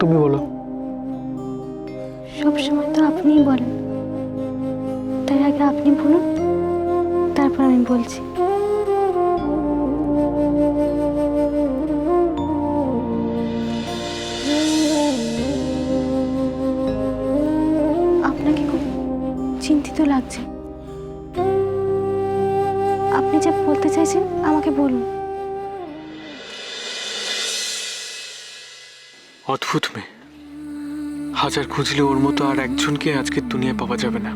তুমি বলো। সব সময় তো আপনিই বলেন। তাই আগে আপনি বলুন, তারপর আমি বলছি। আপনাকে খুব চিন্তিত লাগছে। আপনি যা বলতে চাইছেন, আমাকে বলুন। অদ্ভুত মেয়ে। হাজার খুঁজলে ওর মতো আর একজনকে আজকের দুনিয়ায় পাওয়া যাবে না।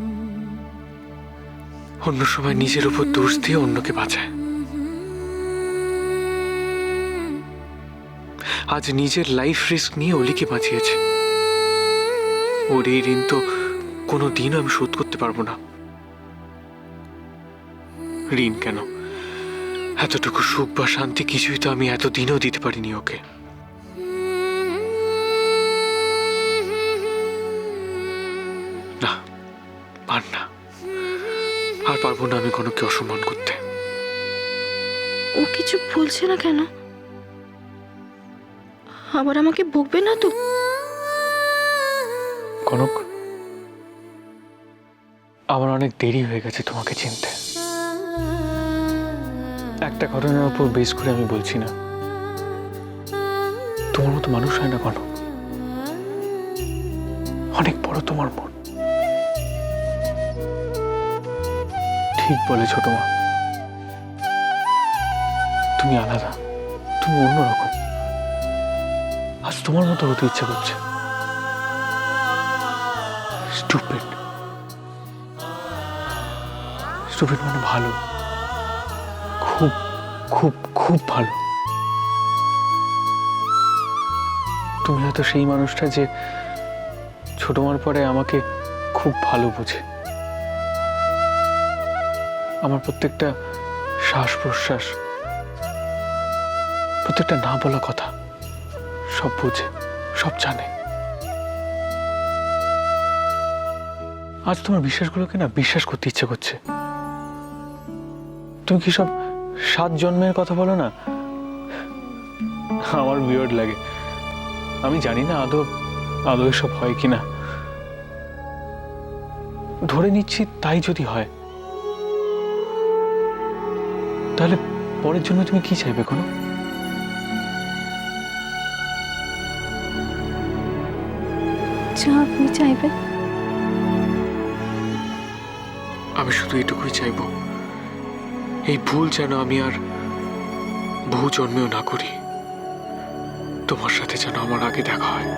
অন্য সময় নিজের উপর দোষ দিয়ে অন্যকে বাঁচায়। আজ নিজের লাইফ রিস্ক নিয়ে অলিকে বাঁচিয়েছে। ওর এই ঋণ তো কোনো দিনও আমি শোধ করতে পারব না। ঋণ কেন? এতটুকু সুখ বা শান্তি কিছুই তো আমি এতদিনও দিতে পারিনি ওকে। না পার না। আর পারব না আমি কোনোকে অসম্মান করতে। ও কিছু বলছে না কেন? আবার আমাকে বকবে না তো? কনক আমার অনেক দেরি হয়ে গেছে তোমাকে চিনতে। একটা ঘটনার উপর বেশ করে আমি বলছি না। তোমার মতো মানুষ হয় না কনক অনেক বড় তোমার মন। ঠিক বলে ছোট মা। তুমি আলাদা, তুমি অন্যরকম। আজ তোমার মতো হতে ইচ্ছে করছে। স্টুপিড স্টুপিড মানে ভালো। খুব খুব খুব ভালো। তুমি হয়তো সেই মানুষটা যে ছোট মার পরে আমাকে খুব ভালো বোঝে। আমার প্রত্যেকটা শ্বাস প্রশ্বাস, প্রত্যেকটা না বলা কথা সব বুঝে, সব জানে। আজ তোমার বিশ্বাসগুলোকে না বিশ্বাস করতে ইচ্ছে করছে। তুমি কি সব সাত জন্মের কথা বলো না? আমার বিয়ড লাগে। আমি জানি না আদৌ আদৌ এসব হয় কিনা। ধরে নিচ্ছি তাই যদি হয় তাহলে পরের জন্য তুমি কি চাইবে কোনো? যা আপনি চাইবেন। আমি শুধু এটুকুই চাইব। এই ভুল যেন আমি আর বহু জন্মেও না করি। তোমার সাথে যেন আমার আগে দেখা হয়।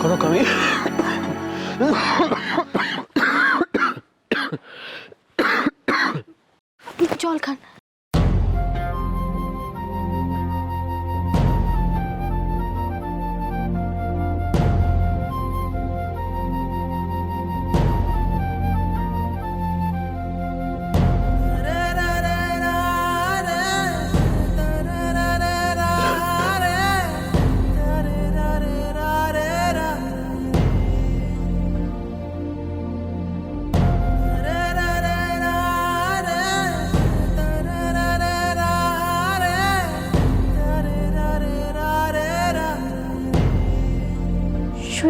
কোনো আমি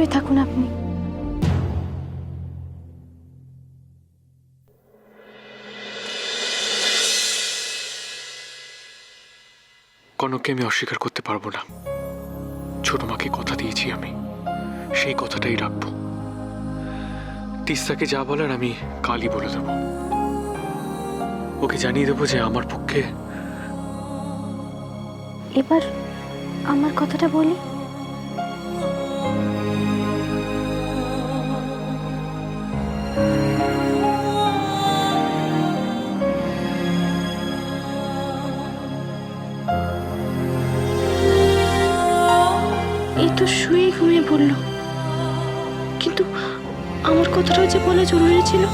শুয়ে থাকুন আপনি। কনককে আমি অস্বীকার করতে পারব না। ছোট মাকে কথা দিয়েছি আমি। সেই কথাটাই রাখব। তিস্তাকে যা বলার আমি কালই বলে দেব। ওকে জানিয়ে দেবো যে আমার পক্ষে এবার আমার কথাটা বলি। যে বলা জরুরি ছিল।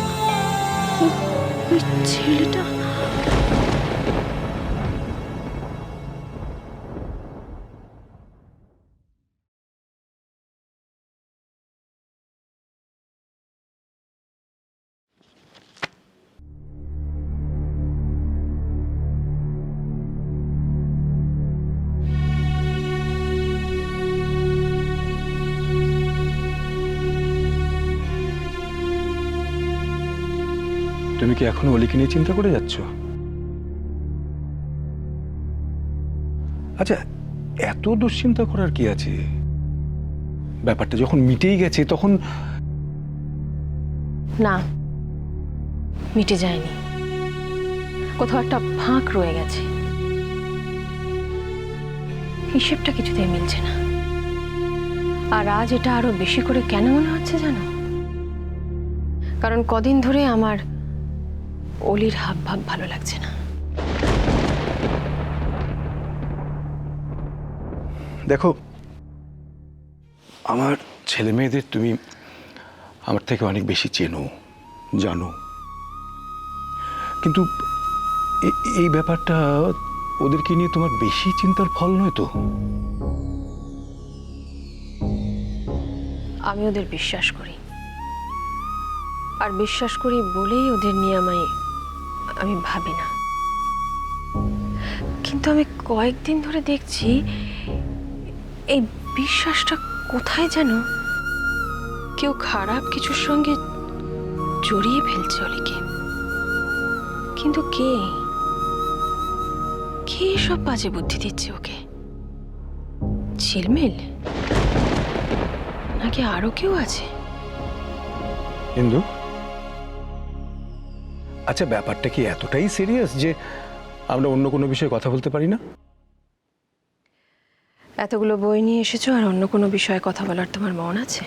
তুমি কি এখনও অলিকে নিয়ে চিন্তা করে যাচ্ছ? আচ্ছা এত দুশ্চিন্তা করার কি আছে? ব্যাপারটা যখন মিটেই গেছে, তখন না, মিটে যায়নি। কোথাও একটা ফাঁক রয়ে গেছে। হিসেবটা কিছুতেই মিলছে না। আর আজ এটা আরও বেশি করে কেন মনে হচ্ছে জানো? কারণ কদিন ধরে আমার অলির হাব ভাব ভালো লাগছে না। দেখো আমার ছেলে মেয়েদের তুমি আমার থেকে অনেক বেশি চেনো জানো। কিন্তু এই ব্যাপারটা ওদেরকে নিয়ে তোমার বেশি চিন্তার ফল নয় তো? আমি ওদের বিশ্বাস করি। আর বিশ্বাস করি বলেই ওদের নিয়ে আমায় আমি ভাবি না। কিন্তু আমি কয়েকদিন ধরে দেখছি এই বিশ্বাসটা কোথায় যেন? কেউ খারাপ কিছুর সঙ্গে জড়িয়ে ফেলছে অলিকে। কিন্তু কে? কে সব বাজে বুদ্ধি দিচ্ছে ওকে? ঝিলমিল? নাকি আরও কেউ আছে? আচ্ছা ব্যাপারটা কি এতটাই সিরিয়াস যে আমরা অন্য কোনো বিষয়ে কথা বলতে পারি না? এতগুলো বই নিয়ে এসেছ আর অন্য কোনো বিষয়ে কথা বলার তোমার মন আছে?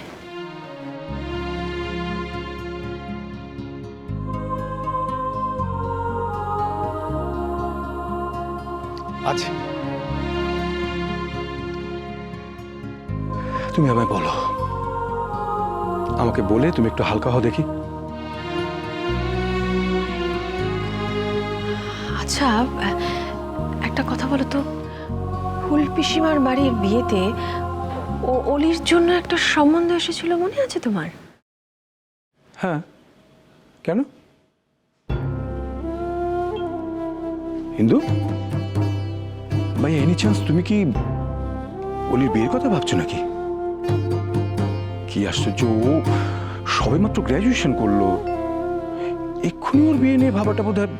আছে। তুমি আমায় বলো। আমাকে বলে তুমি একটু হালকা হও দেখি। আচ্ছা একটা কথা বলো তো। ফুল পিসিমার বাড়ির বিয়েতে ও, অলির জন্য একটা সম্বন্ধ এসেছিল মনে আছে তোমার? হ্যাঁ। কেন? হিন্দু ভাই এনি চান্স তুমি কি অলির বিয়ের কথা ভাবছ নাকি? কি আশ্চর্য, ও সবেমাত্র গ্র্যাজুয়েশন করল। এক্ষুনি ওর বিয়ে নিয়ে ভাবাটা বোধ হয়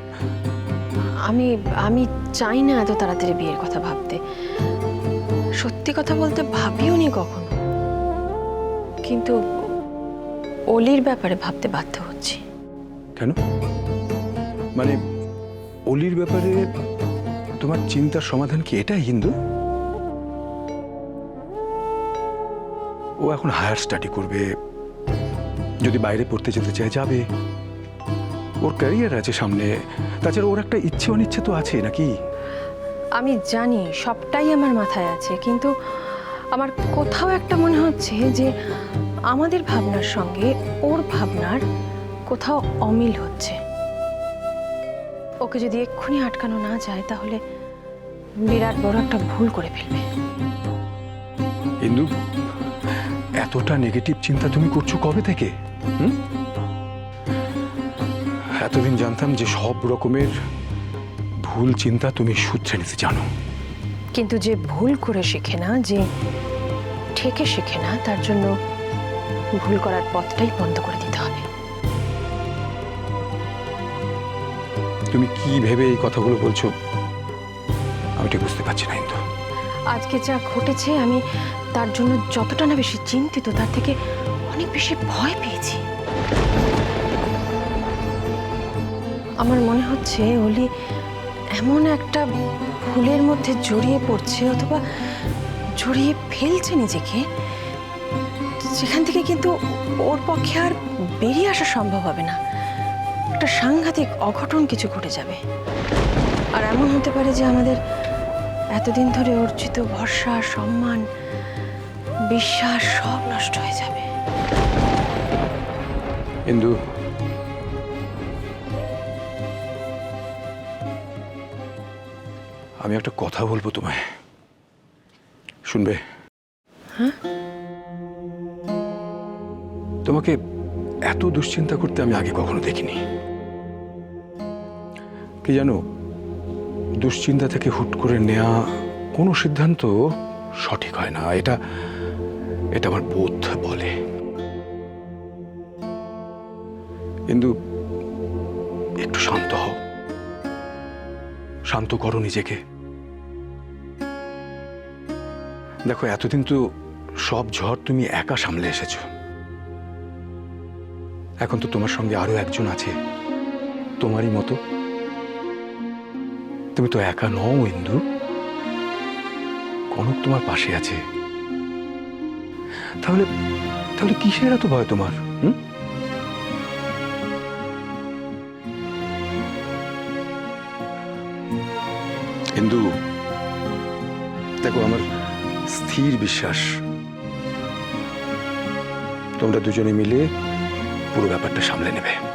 আমি আমি চাই না এত তাড়াতাড়ি বিয়ের কথা ভাবতে। সত্যি কথা বলতে ভাবিও নি কখনো। কিন্তু অলির ব্যাপারে ভাবতে বাধ্য হচ্ছি। কেন? মানে অলির ব্যাপারে তোমার চিন্তার সমাধান কি এটাই, হিন্দু? ও এখন হায়ার স্টাডি করবে, যদি বাইরে পড়তে যেতে চায় যাবে। ওর ক্যারিয়ার আছে সামনে। তাছাড়া ওর একটা ইচ্ছে অনিচ্ছে তো আছে নাকি? আমি জানি সবটাই আমার মাথায় আছে কিন্তু আমার কোথাও একটা মনে হচ্ছে যে আমাদের ভাবনার সঙ্গে ওর ভাবনার কোথাও অমিল হচ্ছে। ওকে যদি এক্ষুনি আটকানো না যায় তাহলে বিরাট বড় একটা ভুল করে ফেলবে। হিন্দু এতটা নেগেটিভ চিন্তা তুমি করছ কবে থেকে? হুম? এতদিন জানতাম যে সব রকমের ভুল চিন্তা তুমি সূত্রে নিতে জানো। কিন্তু যে ভুল করে শেখে না যে ঠেকে শেখে না তার জন্য ভুল করার পথটাই বন্ধ করে দিতে হবে। তুমি কি ভেবে এই কথাগুলো বলছো আমি ঠিক বুঝতে পারছি না কিন্তু আজকে যা ঘটেছে আমি তার জন্য যতটা না বেশি চিন্তিত তার থেকে অনেক বেশি ভয় পেয়েছি। আমার মনে হচ্ছে অলি এমন একটা ভুলের মধ্যে জড়িয়ে পড়ছে অথবা জড়িয়ে ফেলছে নিজেকে সেখান থেকে কিন্তু ওর পক্ষে আর বেরিয়ে আসা সম্ভব হবে না। একটা সাংঘাতিক অঘটন কিছু ঘটে যাবে। আর এমন হতে পারে যে আমাদের এতদিন ধরে অর্জিত ভরসা, সম্মান, বিশ্বাস সব নষ্ট হয়ে যাবে। আমি একটা কথা বলব তোমায়। শুনবে? হ্যাঁ? তোমাকে এত দুশ্চিন্তা করতে আমি আগে কখনো দেখিনি। কি জানো দুশ্চিন্তা থেকে হুট করে নেওয়া কোনো সিদ্ধান্ত সঠিক হয় না। এটা এটা আমার বোধ বলে। কিন্তু একটু শান্ত হও। শান্ত করো নিজেকে। দেখো, এতদিন তো সব ঝড় তুমি একা সামলে এসেছ। এখন তো তোমার সঙ্গে আরও একজন আছে, তোমারই মতো। তুমি তো একা নও, ইন্দু। কনক তোমার পাশে আছে। তাহলে তাহলে কিসের এত ভয় তোমার, হুম? ইন্দু, দেখো, আমার স্থির বিশ্বাস। তোমরা দুজনে মিলে পুরো ব্যাপারটা সামলে নেবে।